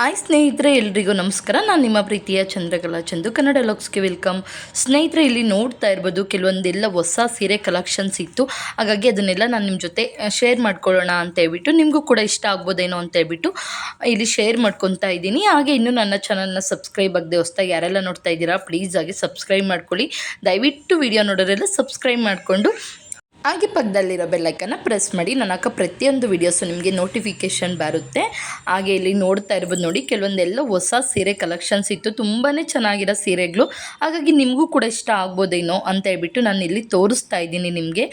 Hi ಸ್ನೇಹಿತರೆ ಎಲ್ರಿಗೂ ನಮಸ್ಕಾರ. ನಾನು ನಿಮ್ಮ ಪ್ರೀತಿಯ ಚಂದ್ರಕಲಾ ಚಂದು. ಕನ್ನಡ ಲಾಕ್ಸ್ಗೆ ವೆಲ್ಕಮ್. ಸ್ನೇಹಿತರೆ, ಇಲ್ಲಿ ನೋಡ್ತಾ ಇರ್ಬೋದು ಕೆಲವೊಂದೆಲ್ಲ ಹೊಸ ಸೀರೆ ಕಲೆಕ್ಷನ್ಸ್ ಇತ್ತು. ಹಾಗಾಗಿ ಅದನ್ನೆಲ್ಲ ನಾನು ನಿಮ್ಮ ಜೊತೆ ಶೇರ್ ಮಾಡ್ಕೊಳ್ಳೋಣ ಅಂತ ಹೇಳ್ಬಿಟ್ಟು, ನಿಮಗೂ ಕೂಡ ಇಷ್ಟ ಆಗ್ಬೋದೇನೋ ಅಂತ ಹೇಳ್ಬಿಟ್ಟು, ಇಲ್ಲಿ ಶೇರ್ ಮಾಡ್ಕೊತಾ ಇದ್ದೀನಿ. ಹಾಗೆ ಇನ್ನೂ ನನ್ನ ಚಾನಲ್ನ ಸಬ್ಸ್ಕ್ರೈಬ್ ಆಗದೆ ಹೊಸ್ದಾಗಿ ಯಾರೆಲ್ಲ ನೋಡ್ತಾ ಇದ್ದೀರಾ ಪ್ಲೀಸ್ ಆಗಿ ಸಬ್ಸ್ಕ್ರೈಬ್ ಮಾಡ್ಕೊಳ್ಳಿ. ದಯವಿಟ್ಟು ವಿಡಿಯೋ ನೋಡೋರೆಲ್ಲ ಸಬ್ಸ್ಕ್ರೈಬ್ ಮಾಡಿಕೊಂಡು ಹಾಗೆ ಪಕ್ಕದಲ್ಲಿರೋ ಬೆಲ್ಲೈಕನ್ನು ಪ್ರೆಸ್ ಮಾಡಿ. ನಾನು ಹಾಕೋ ಪ್ರತಿಯೊಂದು ವೀಡಿಯೋಸು ನಿಮಗೆ ನೋಟಿಫಿಕೇಷನ್ ಬರುತ್ತೆ. ಹಾಗೆ ಇಲ್ಲಿ ನೋಡ್ತಾ ಇರ್ಬೋದು ನೋಡಿ, ಕೆಲವೊಂದೆಲ್ಲ ಹೊಸ ಸೀರೆ ಕಲೆಕ್ಷನ್ಸ್ ಇತ್ತು. ತುಂಬಾ ಚೆನ್ನಾಗಿರೋ ಸೀರೆಗಳು. ಹಾಗಾಗಿ ನಿಮಗೂ ಕೂಡ ಇಷ್ಟ ಆಗ್ಬೋದೇನೋ ಅಂತ ಹೇಳ್ಬಿಟ್ಟು ನಾನು ಇಲ್ಲಿ ತೋರಿಸ್ತಾ ಇದ್ದೀನಿ ನಿಮಗೆ.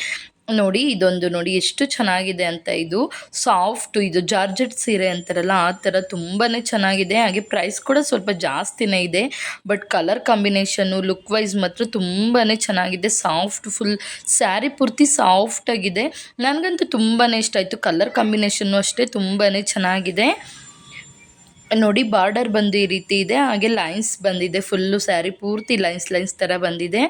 ನೋಡಿ, ಇದೊಂದು ನೋಡಿ ಎಷ್ಟು ಚೆನ್ನಾಗಿದೆ ಅಂತ ಇದು. ಸಾಫ್ಟು, ಇದು ಜಾರ್ಜೆಟ್ ಸೀರೆ ಅಂತಾರಲ್ಲ, ಆ ಥರ ತುಂಬಾ ಚೆನ್ನಾಗಿದೆ. ಹಾಗೆ ಪ್ರೈಸ್ ಕೂಡ ಸ್ವಲ್ಪ ಜಾಸ್ತಿನೇ ಇದೆ. But colour combination look wise ಮಾತ್ರ ತುಂಬಾ ಚೆನ್ನಾಗಿದೆ. ಸಾಫ್ಟ್ ಫುಲ್ ಸ್ಯಾರಿ ಪೂರ್ತಿ ಸಾಫ್ಟಾಗಿದೆ ನನಗಂತೂ ತುಂಬಾ ಇಷ್ಟ ಆಯಿತು. ಕಲರ್ ಕಾಂಬಿನೇಷನ್ನು ಅಷ್ಟೇ ತುಂಬಾ ಚೆನ್ನಾಗಿದೆ. ನೋಡಿ ಬಾರ್ಡರ್ ಬಂದು ಈ ರೀತಿ ಇದೆ. ಹಾಗೆ ಲೈನ್ಸ್ ಬಂದಿದೆ. ಫುಲ್ಲು ಸ್ಯಾರಿ ಪೂರ್ತಿ ಲೈನ್ಸ್ ಲೈನ್ಸ್ ಥರ ಬಂದಿದೆ.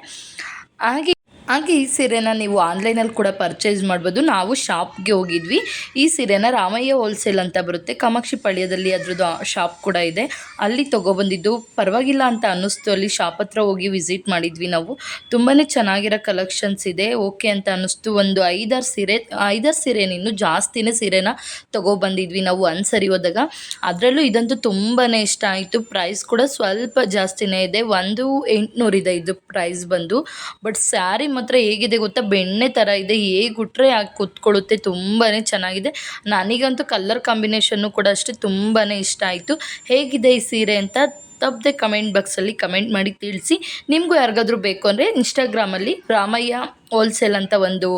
ಹಾಗೆ ಹಾಗೆ ಈ ಸೀರೆನ ನೀವು ಆನ್ಲೈನಲ್ಲಿ ಕೂಡ ಪರ್ಚೇಸ್ ಮಾಡ್ಬೋದು. ನಾವು ಶಾಪ್ಗೆ ಹೋಗಿದ್ವಿ. ಈ ಸೀರೆನ ರಾಮಯ್ಯ ಹೋಲ್ಸೇಲ್ ಅಂತ ಬರುತ್ತೆ. ಕಾಮಾಕ್ಷಿ ಪಾಳ್ಯದಲ್ಲಿ ಅದ್ರದ್ದು ಶಾಪ್ ಕೂಡ ಇದೆ. ಅಲ್ಲಿ ತೊಗೊಬಂದಿದ್ದು ಪರವಾಗಿಲ್ಲ ಅಂತ ಅನ್ನಿಸ್ತು. ಅಲ್ಲಿ ಶಾಪ್ ಹತ್ರ ಹೋಗಿ ವಿಸಿಟ್ ಮಾಡಿದ್ವಿ ನಾವು. ತುಂಬಾ ಚೆನ್ನಾಗಿರೋ ಕಲೆಕ್ಷನ್ಸ್ ಇದೆ. ಓಕೆ ಅಂತ ಅನ್ನಿಸ್ತು. ಒಂದು ಐದಾರು ಸೀರೆ ಐದಾರು ಸೀರೆ ಇನ್ನು ಜಾಸ್ತಿನೇ ಸೀರೆನ ತೊಗೊಬಂದಿದ್ವಿ ನಾವು ಅನ್ಸರಿ ಹೋದಾಗ. ಅದರಲ್ಲೂ ಇದಂತೂ ತುಂಬಾ ಇಷ್ಟ ಆಯಿತು. ಪ್ರೈಸ್ ಕೂಡ ಸ್ವಲ್ಪ ಜಾಸ್ತಿನೇ ಇದೆ. ಒಂದು ಎಂಟುನೂರಿದೆ ಇದು ಪ್ರೈಸ್ ಬಂದು. ಬಟ್ ಸ್ಯಾರಿ ಮಾತ್ರ ಹೇಗಿದೆ ಗೊತ್ತಾ? ಬೆಣ್ಣೆ ಥರ ಇದೆ. ಹೇಗೆ ಉಟ್ರೆ ಹಾಗೆ ಕೂತ್ಕೊಳ್ಳುತ್ತೆ? ತುಂಬಾ ಚೆನ್ನಾಗಿದೆ. ನನಗಂತೂ ಕಲರ್ ಕಾಂಬಿನೇಷನ್ನು ಕೂಡ ಅಷ್ಟೇ ತುಂಬಾ ಇಷ್ಟ ಆಯಿತು. ಹೇಗಿದೆ ಈ ಸೀರೆ ಅಂತ ತಪ್ಪದೆ ಕಮೆಂಟ್ ಬಾಕ್ಸಲ್ಲಿ ಕಮೆಂಟ್ ಮಾಡಿ ತಿಳಿಸಿ. ನಿಮಗೂ ಯಾರಿಗಾದ್ರೂ ಬೇಕು ಅಂದರೆ ಇನ್ಸ್ಟಾಗ್ರಾಮಲ್ಲಿ ರಾಮಯ್ಯ ಹೋಲ್ಸೇಲ್ ಅಂತ ಒಂದು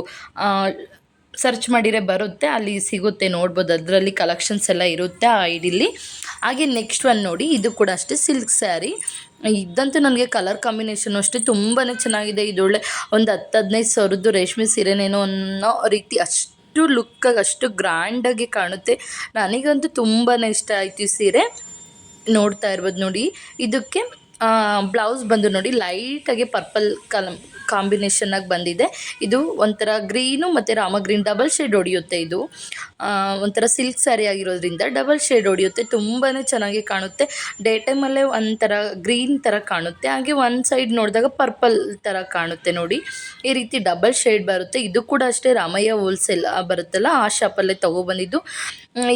ಸರ್ಚ್ ಮಾಡಿದರೆ ಬರುತ್ತೆ. ಅಲ್ಲಿ ಸಿಗುತ್ತೆ, ನೋಡ್ಬೋದು. ಅದರಲ್ಲಿ ಕಲೆಕ್ಷನ್ಸ್ ಎಲ್ಲ ಇರುತ್ತೆ ಆ ಐಡಿಲಿ ಹಾಗೆ ನೆಕ್ಸ್ಟ್ ಒನ್ ನೋಡಿ. ಇದು ಕೂಡ ಅಷ್ಟೇ ಸಿಲ್ಕ್ ಸ್ಯಾರಿ ಇದ್ದಂತೂ ನನಗೆ ಕಲರ್ ಕಾಂಬಿನೇಷನ್ ಅಷ್ಟೇ ತುಂಬಾ ಚೆನ್ನಾಗಿದೆ. ಇದೊಳ್ಳೆ ಒಂದು ಹತ್ತು ಹದಿನೈದು ಸಾವಿರದ್ದು ರೇಷ್ಮೆ ಸೀರೆನೇನೋ ಅನ್ನೋ ರೀತಿ ಅಷ್ಟು ಲುಕ್ಕಾಗಿ ಅಷ್ಟು ಗ್ರ್ಯಾಂಡಾಗಿ ಕಾಣುತ್ತೆ. ನನಗಂತೂ ತುಂಬಾ ಇಷ್ಟ ಆಯಿತು ಈ ಸೀರೆ. ನೋಡ್ತಾ ಇರ್ಬೋದು ನೋಡಿ. ಇದಕ್ಕೆ ಬ್ಲೌಸ್ ಬಂದು ನೋಡಿ ಲೈಟಾಗಿ ಪರ್ಪಲ್ ಕಲಮ್ ಕಾಂಬಿನೇಷನ್ನಾಗಿ ಬಂದಿದೆ. ಇದು ಒಂಥರ ಗ್ರೀನು ಮತ್ತು ರಾಮ ಗ್ರೀನ್ ಡಬಲ್ ಶೇಡ್ ಹೊಡೆಯುತ್ತೆ ಇದು. ಒಂಥರ ಸಿಲ್ಕ್ ಸ್ಯಾರಿ ಆಗಿರೋದ್ರಿಂದ ಡಬಲ್ ಶೇಡ್ ಹೊಡೆಯುತ್ತೆ. ತುಂಬಾ ಚೆನ್ನಾಗಿ ಕಾಣುತ್ತೆ. ಡೇ ಟೈಮಲ್ಲೇ ಒಂಥರ ಗ್ರೀನ್ ಥರ ಕಾಣುತ್ತೆ. ಹಾಗೆ ಒಂದು ಸೈಡ್ ನೋಡಿದಾಗ ಪರ್ಪಲ್ ಥರ ಕಾಣುತ್ತೆ ನೋಡಿ. ಈ ರೀತಿ ಡಬಲ್ ಶೇಡ್ ಬರುತ್ತೆ. ಇದು ಕೂಡ ಅಷ್ಟೇ ರಾಮಯ್ಯ ಹೋಲ್ಸೇಲ್ ಬರುತ್ತಲ್ಲ, ಆ ಶಾಪಲ್ಲೇ ತೊಗೊಬಂದಿದ್ದು.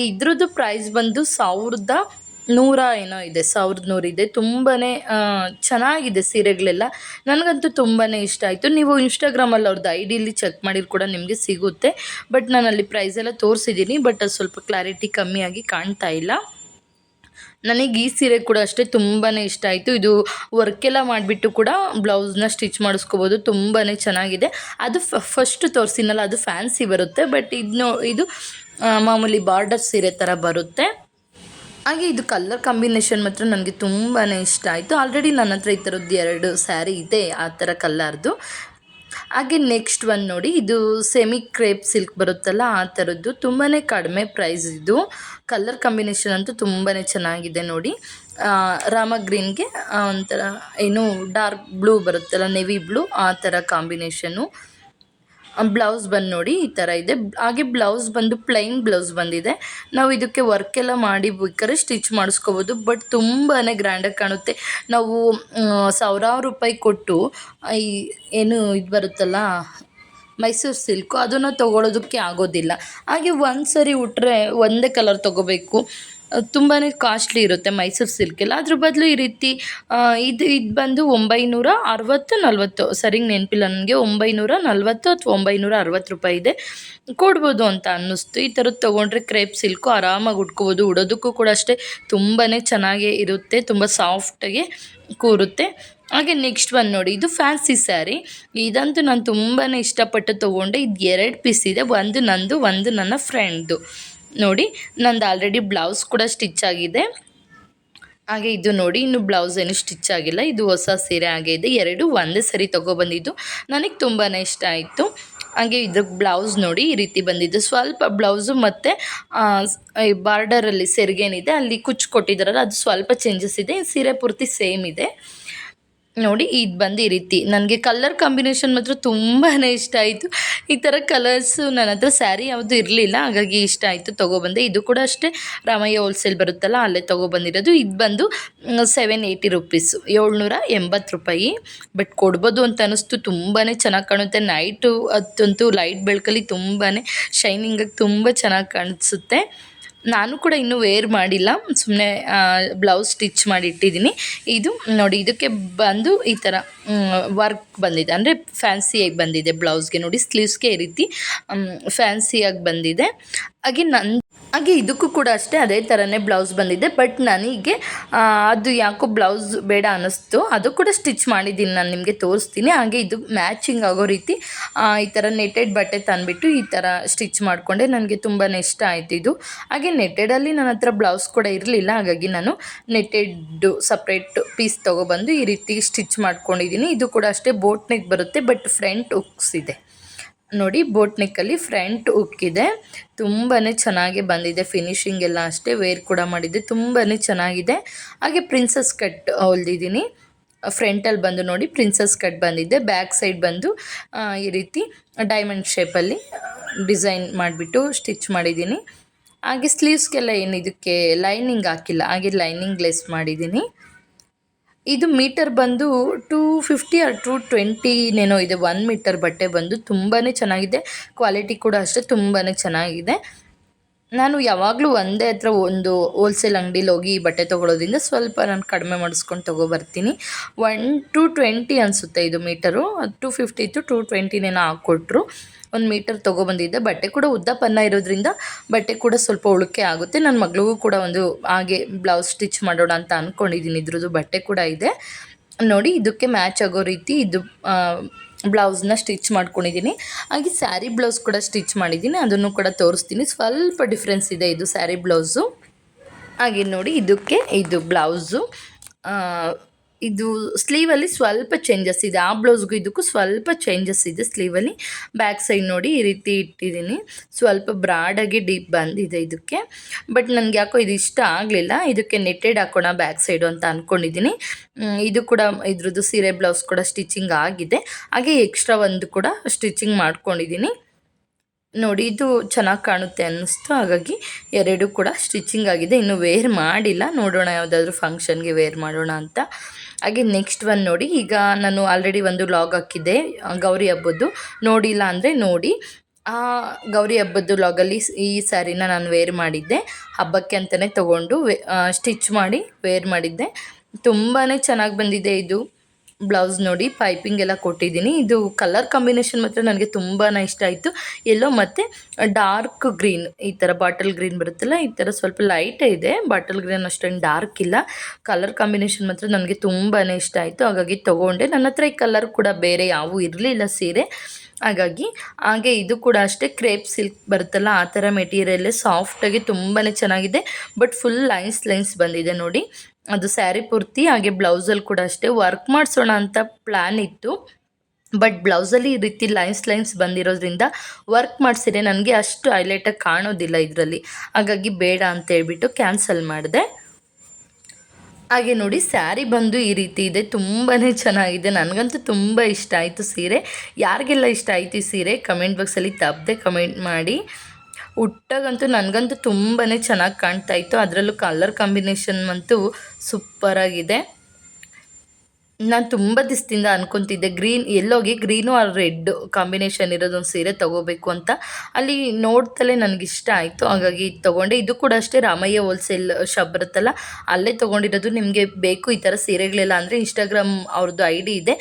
ಇದ್ರದ್ದು ಪ್ರೈಸ್ ಬಂದು ಸಾವಿರದ ನೂರ ಏನೋ ಇದೆ ಸಾವಿರದ ನೂರಿದೆ ತುಂಬಾ ಚೆನ್ನಾಗಿದೆ ಸೀರೆಗಳೆಲ್ಲ. ನನಗಂತೂ ತುಂಬಾ ಇಷ್ಟ ಆಯಿತು. ನೀವು ಇನ್ಸ್ಟಾಗ್ರಾಮಲ್ಲಿ ಅವ್ರದ್ದು ಐ ಡಿಲಿ ಚೆಕ್ ಮಾಡಿದ್ರು ಕೂಡ ನಿಮಗೆ ಸಿಗುತ್ತೆ. ಬಟ್ ನಾನು ಅಲ್ಲಿ ಪ್ರೈಸ್ ಎಲ್ಲ ತೋರಿಸಿದ್ದೀನಿ, ಬಟ್ ಅದು ಸ್ವಲ್ಪ ಕ್ಲಾರಿಟಿ ಕಮ್ಮಿಯಾಗಿ ಕಾಣ್ತಾ ಇಲ್ಲ. ನನಗೆ ಈ ಸೀರೆ ಕೂಡ ಅಷ್ಟೇ ತುಂಬಾ ಇಷ್ಟ ಆಯಿತು. ಇದು ವರ್ಕೆಲ್ಲ ಮಾಡಿಬಿಟ್ಟು ಕೂಡ ಬ್ಲೌಸ್ನ ಸ್ಟಿಚ್ ಮಾಡಿಸ್ಕೋಬೋದು. ತುಂಬಾ ಚೆನ್ನಾಗಿದೆ. ಅದು ಫಸ್ಟ್ ತೋರಿಸಿನಲ್ಲ ಅದು ಫ್ಯಾನ್ಸಿ ಬರುತ್ತೆ. ಬಟ್ ಇದು ಇದು ಮಾಮೂಲಿ ಬಾರ್ಡರ್ ಸೀರೆ ಥರ ಬರುತ್ತೆ. ಹಾಗೆ ಇದು ಕಲರ್ ಕಾಂಬಿನೇಷನ್ ಮಾತ್ರ ನನಗೆ ತುಂಬಾ ಇಷ್ಟ ಆಯಿತು. ಆಲ್ರೆಡಿ ನನ್ನ ಹತ್ರ ಈ ಥರದ್ದು ಎರಡು ಸ್ಯಾರಿ ಇದೆ, ಆ ಥರ ಕಲ್ಲರ್ದು ಹಾಗೆ ನೆಕ್ಸ್ಟ್ ಒನ್ ನೋಡಿ, ಇದು ಸೆಮಿ ಕ್ರೇಪ್ ಸಿಲ್ಕ್ ಬರುತ್ತಲ್ಲ, ಆ ಥರದ್ದು ತುಂಬಾ ಕಡಿಮೆ ಪ್ರೈಸ್ ಇದು. ಕಲರ್ ಕಾಂಬಿನೇಷನ್ ಅಂತೂ ತುಂಬಾ ಚೆನ್ನಾಗಿದೆ ನೋಡಿ. ರಾಮ ಗ್ರೀನ್ಗೆ ಒಂಥರ, ಏನು ಡಾರ್ಕ್ ಬ್ಲೂ ಬರುತ್ತಲ್ಲ ನೆವಿ ಬ್ಲೂ ಆ ಥರ ಕಾಂಬಿನೇಷನ್ನು ಬ್ಲೌಸ್ ಬಂದು ನೋಡಿ ಈ ಥರ ಇದೆ. ಹಾಗೆ ಬ್ಲೌಸ್ ಬಂದು ಪ್ಲೈನ್ ಬ್ಲೌಸ್ ಬಂದಿದೆ. ನಾವು ಇದಕ್ಕೆ ವರ್ಕ್ ಎಲ್ಲ ಮಾಡಿ ಬೇಕಾದ್ರೆ ಸ್ಟಿಚ್ ಮಾಡಿಸ್ಕೋಬೋದು. ಬಟ್ ತುಂಬಾ ಗ್ರ್ಯಾಂಡಾಗಿ ಕಾಣುತ್ತೆ. ನಾವು ಸಾವಿರಾರು ರೂಪಾಯಿ ಕೊಟ್ಟು ಈ, ಏನು ಇದು ಬರುತ್ತಲ್ಲ, ಮೈಸೂರು ಸಿಲ್ಕು ಅದನ್ನು ತೊಗೊಳೋದಕ್ಕೆ ಆಗೋದಿಲ್ಲ. ಹಾಗೆ ಒಂದು ಸರಿ ಉಟ್ಟರೆ ಒಂದೇ ಕಲರ್ ತೊಗೋಬೇಕು. ತುಂಬಾ ಕಾಸ್ಟ್ಲಿ ಇರುತ್ತೆ ಮೈಸೂರು ಸಿಲ್ಕೆಲ್ಲ ಅದ್ರ ಬದಲು ಈ ರೀತಿ ಇದು ಇದು ಬಂದು ಒಂಬೈನೂರ ಅರವತ್ತು ನಲ್ವತ್ತು. ಸರಿಗೆ ನೆನಪಿಲ್ಲ ನನಗೆ, ಒಂಬೈನೂರ ನಲ್ವತ್ತು ಅಥವಾ ಒಂಬೈನೂರ ಅರವತ್ತು ರೂಪಾಯಿ ಇದೆ. ಕೊಡ್ಬೋದು ಅಂತ ಅನ್ನಿಸ್ತು. ಈ ಥರದ್ದು ತೊಗೊಂಡ್ರೆ ಕ್ರೇಪ್ ಸಿಲ್ಕು ಆರಾಮಾಗಿ ಉಟ್ಕೋಬೋದು. ಉಡೋದಕ್ಕೂ ಕೂಡ ಅಷ್ಟೇ ತುಂಬಾ ಚೆನ್ನಾಗೇ ಇರುತ್ತೆ, ತುಂಬ ಸಾಫ್ಟಾಗಿ ಕೂರುತ್ತೆ. ಹಾಗೆ ನೆಕ್ಸ್ಟ್ ಒನ್ ನೋಡಿ, ಇದು ಫ್ಯಾನ್ಸಿ ಸ್ಯಾರಿ ಇದಂತೂ ನಾನು ತುಂಬಾ ಇಷ್ಟಪಟ್ಟು ತೊಗೊಂಡೆ. ಇದು ಎರಡು ಪೀಸ್ ಇದೆ. ಒಂದು ನಂದು, ಒಂದು ನನ್ನ ಫ್ರೆಂಡ್ದು ನೋಡಿ, ನಂದು ಆಲ್ರೆಡಿ ಬ್ಲೌಸ್ ಕೂಡ ಸ್ಟಿಚ್ ಆಗಿದೆ. ಹಾಗೆ ಇದು ನೋಡಿ, ಇನ್ನು ಬ್ಲೌಸ್ ಏನು ಸ್ಟಿಚ್ ಆಗಿಲ್ಲ. ಇದು ಹೊಸ ಸೀರೆ ಹಾಗೆ ಇದೆ ಎರಡು ಒಂದೇ ಸರಿ ತೊಗೊಬಂದಿದ್ದು. ನನಗೆ ತುಂಬಾ ಇಷ್ಟ ಆಯಿತು. ಹಾಗೆ ಇದ್ರ ಬ್ಲೌಸ್ ನೋಡಿ, ಈ ರೀತಿ ಬಂದಿದ್ದು. ಸ್ವಲ್ಪ ಬ್ಲೌಸು ಮತ್ತು ಬಾರ್ಡರಲ್ಲಿ ಸೆರಿಗೇನಿದೆ, ಅಲ್ಲಿ ಕುಚ್ಚು ಕೊಟ್ಟಿದ್ದಾರಲ್ಲ ಅದು ಸ್ವಲ್ಪ ಚೇಂಜಸ್ ಇದೆ. ಸೀರೆ ಪೂರ್ತಿ ಸೇಮ್ ಇದೆ. ನೋಡಿ, ಇದು ಬಂದು ಈ ರೀತಿ. ನನಗೆ ಕಲರ್ ಕಾಂಬಿನೇಷನ್ ಮಾತ್ರ ತುಂಬಾ ಇಷ್ಟ ಆಯಿತು. ಈ ಥರ ಕಲರ್ಸು ನನ್ನ ಹತ್ರ ಸ್ಯಾರಿ ಯಾವುದು ಇರಲಿಲ್ಲ, ಹಾಗಾಗಿ ಇಷ್ಟ ಆಯಿತು ತೊಗೊಬಂದೆ. ಇದು ಕೂಡ ಅಷ್ಟೇ, ರಾಮಯ್ಯ ಹೋಲ್ಸೇಲ್ ಬರುತ್ತಲ್ಲ, ಅಲ್ಲೇ ತೊಗೊಬಂದಿರೋದು. ಇದು ಬಂದು ಸೆವೆನ್ ಏಯ್ಟಿ ರುಪೀಸು ಏಳ್ನೂರ ಎಂಬತ್ತು ರೂಪಾಯಿ. ಬಟ್ ಕೊಡ್ಬೋದು ಅಂತ ಅನ್ನಿಸ್ತು ತುಂಬಾ ಚೆನ್ನಾಗಿ ಕಾಣುತ್ತೆ. ನೈಟು ಅದಂತೂ ಲೈಟ್ ಬೆಳಕಲ್ಲಿ ತುಂಬಾ ಶೈನಿಂಗಾಗಿ ತುಂಬ ಚೆನ್ನಾಗಿ ಕಾಣಿಸುತ್ತೆ. ನಾನು ಕೂಡ ಇನ್ನೂ ವೇರ್ ಮಾಡಿಲ್ಲ. ಸುಮ್ಮನೆ ಬ್ಲೌಸ್ ಸ್ಟಿಚ್ ಮಾಡಿ ಇಟ್ಟಿದ್ದೀನಿ. ಇದು ನೋಡಿ, ಇದಕ್ಕೆ ಬಂದು ಈ ಥರ ವರ್ಕ್ ಬಂದಿದೆ. ಅಂದರೆ ಫ್ಯಾನ್ಸಿಯಾಗಿ ಬಂದಿದೆ ಬ್ಲೌಸ್ಗೆ ನೋಡಿ ಸ್ಲೀವ್ಸ್ಗೆ ಈ ರೀತಿ ಫ್ಯಾನ್ಸಿಯಾಗಿ ಬಂದಿದೆ. ಹಾಗೆ ನನ್ನ ಹಾಗೆ ಇದಕ್ಕೂ ಕೂಡ ಅಷ್ಟೇ ಅದೇ ಥರನೇ ಬ್ಲೌಸ್ ಬಂದಿದೆ, ಬಟ್ ನನಗೆ ಅದು ಯಾಕೋ ಬ್ಲೌಸ್ ಬೇಡ ಅನ್ನಿಸ್ತು ಅದು ಕೂಡ ಸ್ಟಿಚ್ ಮಾಡಿದ್ದೀನಿ, ನಾನು ನಿಮಗೆ ತೋರಿಸ್ತೀನಿ. ಹಾಗೆ ಇದು ಮ್ಯಾಚಿಂಗ್ ಆಗೋ ರೀತಿ ಈ ಥರ ನೆಟೆಡ್ ಬಟ್ಟೆ ತಂದುಬಿಟ್ಟು ಈ ಥರ ಸ್ಟಿಚ್ ಮಾಡಿಕೊಂಡೆ. ನನಗೆ ತುಂಬಾ ಇಷ್ಟ ಆಯಿತು ಇದು. ಹಾಗೆ ನೆಟೆಡಲ್ಲಿ ನನ್ನ ಹತ್ರ ಬ್ಲೌಸ್ ಕೂಡ ಇರಲಿಲ್ಲ. ಹಾಗಾಗಿ ನಾನು ನೆಟೆಡ್ ಸಪ್ರೇಟ್ ಪೀಸ್ ತೊಗೊಬಂದು ಈ ರೀತಿ ಸ್ಟಿಚ್ ಮಾಡ್ಕೊಂಡಿದ್ದೀನಿ. ಇದು ಕೂಡ ಅಷ್ಟೇ ಬೋಟ್ ನೆಕ್ ಬರುತ್ತೆ, ಬಟ್ ಫ್ರಂಟ್ ಉಕ್ಸ್ ಇದೆ. ನೋಡಿ ಬೋಟ್ ನೆಕ್ಕಲ್ಲಿ ಫ್ರಂಟ್ ಉಕ್ಕಿದೆ. ತುಂಬಾ ಚೆನ್ನಾಗಿ ಬಂದಿದೆ. ಫಿನಿಶಿಂಗ್ ಎಲ್ಲ ಅಷ್ಟೇ, ವೇರ್ ಕೂಡ ಮಾಡಿದ್ದೆ. ತುಂಬಾ ಚೆನ್ನಾಗಿದೆ. ಹಾಗೆ ಪ್ರಿನ್ಸಸ್ ಕಟ್ ಹೊಲ್ದಿದ್ದೀನಿ. ಫ್ರಂಟಲ್ಲಿ ಬಂದು ನೋಡಿ, ಪ್ರಿನ್ಸಸ್ ಕಟ್ ಬಂದಿದೆ. ಬ್ಯಾಕ್ ಸೈಡ್ ಬಂದು ಈ ರೀತಿ ಡೈಮಂಡ್ ಶೇಪಲ್ಲಿ ಡಿಸೈನ್ ಮಾಡಿಬಿಟ್ಟು ಸ್ಟಿಚ್ ಮಾಡಿದ್ದೀನಿ. ಹಾಗೆ ಸ್ಲೀವ್ಸ್ಗೆಲ್ಲ ಏನು ಇದಕ್ಕೆ ಲೈನಿಂಗ್ ಹಾಕಿಲ್ಲ, ಹಾಗೆ ಲೈನಿಂಗ್ ಲೆಸ್ ಮಾಡಿದ್ದೀನಿ. ಇದು ಮೀಟರ್ ಬಂದು ಟೂ ಫಿಫ್ಟಿ ಆರ್ ಟು ಟ್ವೆಂಟಿನೇನೋ ಇದೆ. ಒನ್ ಮೀಟರ್ ಬಟ್ಟೆ ಬಂದು ತುಂಬಾ ಚೆನ್ನಾಗಿದೆ. ಕ್ವಾಲಿಟಿ ಕೂಡ ಅಷ್ಟೇ ತುಂಬಾ ಚೆನ್ನಾಗಿದೆ. ನಾನು ಯಾವಾಗಲೂ ಒಂದೇ ಹತ್ರ ಒಂದು ಹೋಲ್ಸೇಲ್ ಅಂಗಡಿಲಿ ಹೋಗಿ ಬಟ್ಟೆ ತೊಗೊಳೋದ್ರಿಂದ ಸ್ವಲ್ಪ ನಾನು ಕಡಿಮೆ ಮಾಡಿಸ್ಕೊಂಡು ತೊಗೊಬರ್ತೀನಿ ಒನ್ ಟು ಟ್ವೆಂಟಿ ಅನಿಸುತ್ತೆ ಇದು metre. Two fifty to two ಟ್ವೆಂಟಿನೇನೋ ಹಾಕ್ಕೊಟ್ರು. ಒಂದು ಮೀಟರ್ ತೊಗೊಬಂದಿದ್ದೆ ಬಟ್ಟೆ ಕೂಡ ಉದ್ದ ಪನ್ನ ಇರೋದ್ರಿಂದ ಬಟ್ಟೆ ಕೂಡ ಸ್ವಲ್ಪ ಉಳುಕೆ ಆಗುತ್ತೆ. ನನ್ನ ಮಗಳಿಗೂ ಕೂಡ ಒಂದು ಹಾಗೆ ಬ್ಲೌಸ್ ಸ್ಟಿಚ್ ಮಾಡೋಣ ಅಂತ ಅಂದ್ಕೊಂಡಿದ್ದೀನಿ ಇದ್ರದ್ದು ಬಟ್ಟೆ ಕೂಡ ಇದೆ. ನೋಡಿ, ಇದಕ್ಕೆ ಮ್ಯಾಚ್ ಆಗೋ ರೀತಿ ಇದು ಬ್ಲೌಸ್ನ ಸ್ಟಿಚ್ ಮಾಡ್ಕೊಂಡಿದ್ದೀನಿ. ಹಾಗೆ ಸ್ಯಾರಿ ಬ್ಲೌಸ್ ಕೂಡ ಸ್ಟಿಚ್ ಮಾಡಿದ್ದೀನಿ, ಅದನ್ನು ಕೂಡ ತೋರಿಸ್ತೀನಿ. ಸ್ವಲ್ಪ ಡಿಫ್ರೆನ್ಸ್ ಇದೆ ಇದು ಸ್ಯಾರಿ ಬ್ಲೌಸು. ಹಾಗೆ ನೋಡಿ, ಇದಕ್ಕೆ ಇದು ಬ್ಲೌಸು. ಇದು ಸ್ಲೀವಲ್ಲಿ ಸ್ವಲ್ಪ ಚೇಂಜಸ್ ಇದೆ. ಆ ಬ್ಲೌಸ್ಗೂ ಇದಕ್ಕೂ ಸ್ವಲ್ಪ ಚೇಂಜಸ್ ಇದೆ ಸ್ಲೀವಲ್ಲಿ ಬ್ಯಾಕ್ ಸೈಡ್ ನೋಡಿ ಈ ರೀತಿ ಇಟ್ಟಿದ್ದೀನಿ. ಸ್ವಲ್ಪ ಬ್ರಾಡಾಗಿ ಡೀಪ್ ಬಂದಿದೆ ಇದಕ್ಕೆ. ಬಟ್ ನನಗೆ ಯಾಕೋ ಇದು ಇಷ್ಟ ಆಗಲಿಲ್ಲ. ಇದಕ್ಕೆ ನೆಟ್ಟೆಡ್ ಹಾಕೋಣ ಬ್ಯಾಕ್ ಸೈಡು ಅಂತ ಅಂದ್ಕೊಂಡಿದ್ದೀನಿ ಇದು ಕೂಡ ಇದ್ರದ್ದು ಸೀರೆ ಬ್ಲೌಸ್ ಕೂಡ ಸ್ಟಿಚಿಂಗ್ ಆಗಿದೆ. ಹಾಗೆ ಎಕ್ಸ್ಟ್ರಾ ಒಂದು ಕೂಡ ಸ್ಟಿಚಿಂಗ್ ಮಾಡ್ಕೊಂಡಿದ್ದೀನಿ. ನೋಡಿ, ಇದು ಚೆನ್ನಾಗಿ ಕಾಣುತ್ತೆ ಅನ್ನಿಸ್ತು. ಹಾಗಾಗಿ ಎರಡು ಕೂಡ ಸ್ಟಿಚಿಂಗ್ ಆಗಿದೆ. ಇನ್ನು ವೇರ್ ಮಾಡಿಲ್ಲ. ನೋಡೋಣ ಯಾವುದಾದ್ರೂ ಫಂಕ್ಷನ್ಗೆ ವೇರ್ ಮಾಡೋಣ ಅಂತ. ಹಾಗೆ ನೆಕ್ಸ್ಟ್ ಒನ್ ನೋಡಿ. ಈಗ ನಾನು ಆಲ್ರೆಡಿ ಒಂದು ಲಾಗ್ ಹಾಕಿದ್ದೆ ಗೌರಿ ಹಬ್ಬದ್ದು. ನೋಡಿಲ್ಲ ಅಂದರೆ ನೋಡಿ. ಆ, ಗೌರಿ ಹಬ್ಬದ್ದು ಲಾಗಲ್ಲಿ ಈ ಸ್ಯಾರಿನ ನಾನು ವೇರ್ ಮಾಡಿದ್ದೆ. ಹಬ್ಬಕ್ಕೆ ಅಂತಲೇ ತೊಗೊಂಡು ಸ್ಟಿಚ್ ಮಾಡಿ ವೇರ್ ಮಾಡಿದ್ದೆ. ತುಂಬಾ ಚೆನ್ನಾಗಿ ಬಂದಿದೆ ಇದು. ಬ್ಲೌಸ್ ನೋಡಿ ಪೈಪಿಂಗ್ ಎಲ್ಲ ಕೊಟ್ಟಿದ್ದೀನಿ. ಇದು ಕಲರ್ ಕಾಂಬಿನೇಷನ್ ಮಾತ್ರ ನನಗೆ ತುಂಬಾ ಇಷ್ಟ ಆಯಿತು. ಎಲ್ಲೋ ಮತ್ತು ಡಾರ್ಕ್ ಗ್ರೀನ್, ಈ ಥರ ಬಾಟಲ್ ಗ್ರೀನ್ ಬರುತ್ತಲ್ಲ, ಈ ಥರ ಸ್ವಲ್ಪ ಲೈಟೇ ಇದೆ, ಬಾಟಲ್ ಗ್ರೀನ್ ಅಷ್ಟೊಂದು ಡಾರ್ಕ್ ಇಲ್ಲ. ಕಲರ್ ಕಾಂಬಿನೇಷನ್ ಮಾತ್ರ ನನಗೆ ತುಂಬಾ ಇಷ್ಟ ಆಯಿತು. ಹಾಗಾಗಿ ತೊಗೊಂಡೆ. ನನ್ನ ಹತ್ರ ಈ ಕಲರ್ ಕೂಡ ಬೇರೆ ಯಾವೂ ಇರಲಿಲ್ಲ ಸೀರೆ. ಹಾಗಾಗಿ ಹಾಗೆ ಇದು ಕೂಡ ಅಷ್ಟೇ. ಕ್ರೇಪ್ ಸಿಲ್ಕ್ ಬರುತ್ತಲ್ಲ, ಆ ಥರ ಮೆಟೀರಿಯಲ್ಲೇ ಸಾಫ್ಟಾಗಿ ತುಂಬಾ ಚೆನ್ನಾಗಿದೆ. ಬಟ್ ಫುಲ್ ಲೈನ್ಸ್ ಲೈನ್ಸ್ ಬಂದಿದೆ ನೋಡಿ. ಅದು ಸ್ಯಾರಿ ಪೂರ್ತಿ, ಹಾಗೆ ಬ್ಲೌಸಲ್ಲಿ ಕೂಡ ಅಷ್ಟೇ. ವರ್ಕ್ ಮಾಡಿಸೋಣ ಅಂತ ಪ್ಲ್ಯಾನ್ ಇತ್ತು. ಬಟ್ ಬ್ಲೌಸಲ್ಲಿ ಈ ರೀತಿ ಲೈನ್ಸ್ ಲೈನ್ಸ್ ಬಂದಿರೋದ್ರಿಂದ ವರ್ಕ್ ಮಾಡಿಸಿದ್ರೆ ನನಗೆ ಅಷ್ಟು ಹೈಲೈಟಾಗಿ ಕಾಣೋದಿಲ್ಲ ಇದರಲ್ಲಿ. ಹಾಗಾಗಿ ಬೇಡ ಅಂತ ಹೇಳ್ಬಿಟ್ಟು ಕ್ಯಾನ್ಸಲ್ ಮಾಡಿದೆ. ಹಾಗೆ ನೋಡಿ, ಸ್ಯಾರಿ ಬಂದು ಈ ರೀತಿ ಇದೆ. ತುಂಬಾ ಚೆನ್ನಾಗಿದೆ. ನನಗಂತೂ ತುಂಬ ಇಷ್ಟ ಆಯಿತು ಸೀರೆ. ಯಾರಿಗೆಲ್ಲ ಇಷ್ಟ ಆಯಿತು ಈ ಸೀರೆ ಕಮೆಂಟ್ ಬಾಕ್ಸಲ್ಲಿ ತಪ್ಪದೆ ಕಮೆಂಟ್ ಮಾಡಿ. ಉಟ್ಟಾಗಂತೂ ನನಗಂತೂ ತುಂಬಾ ಚೆನ್ನಾಗಿ ಕಾಣ್ತಾ ಇತ್ತು. ಅದರಲ್ಲೂ ಕಲರ್ ಕಾಂಬಿನೇಷನ್ ಅಂತೂ ಸೂಪರಾಗಿದೆ ನಾನು ತುಂಬ ದಿವಸದಿಂದ ಅನ್ಕೊತಿದ್ದೆ ಗ್ರೀನ್ ಎಲ್ಲೋಗಿ ಗ್ರೀನು ಆ ರೆಡ್ ಕಾಂಬಿನೇಷನ್ ಇರೋದೊಂದು ಸೀರೆ ತೊಗೋಬೇಕು ಅಂತ. ಅಲ್ಲಿ ನೋಡ್ತಲೇ ಇಷ್ಟ ಆಯಿತು. ಹಾಗಾಗಿ ತೊಗೊಂಡೆ. ಇದು ಕೂಡ ಅಷ್ಟೇ ರಾಮಯ್ಯ ಹೋಲ್ಸೇಲ್ ಶಾಪ್ ಬರುತ್ತಲ್ಲ ಅಲ್ಲೇ ತೊಗೊಂಡಿರೋದು. ನಿಮಗೆ ಬೇಕು ಈ ಥರ ಸೀರೆಗಳೆಲ್ಲ ಅಂದರೆ ಇನ್ಸ್ಟಾಗ್ರಾಮ್ ಅವ್ರದ್ದು ಐ ಡಿ ಇದೆ.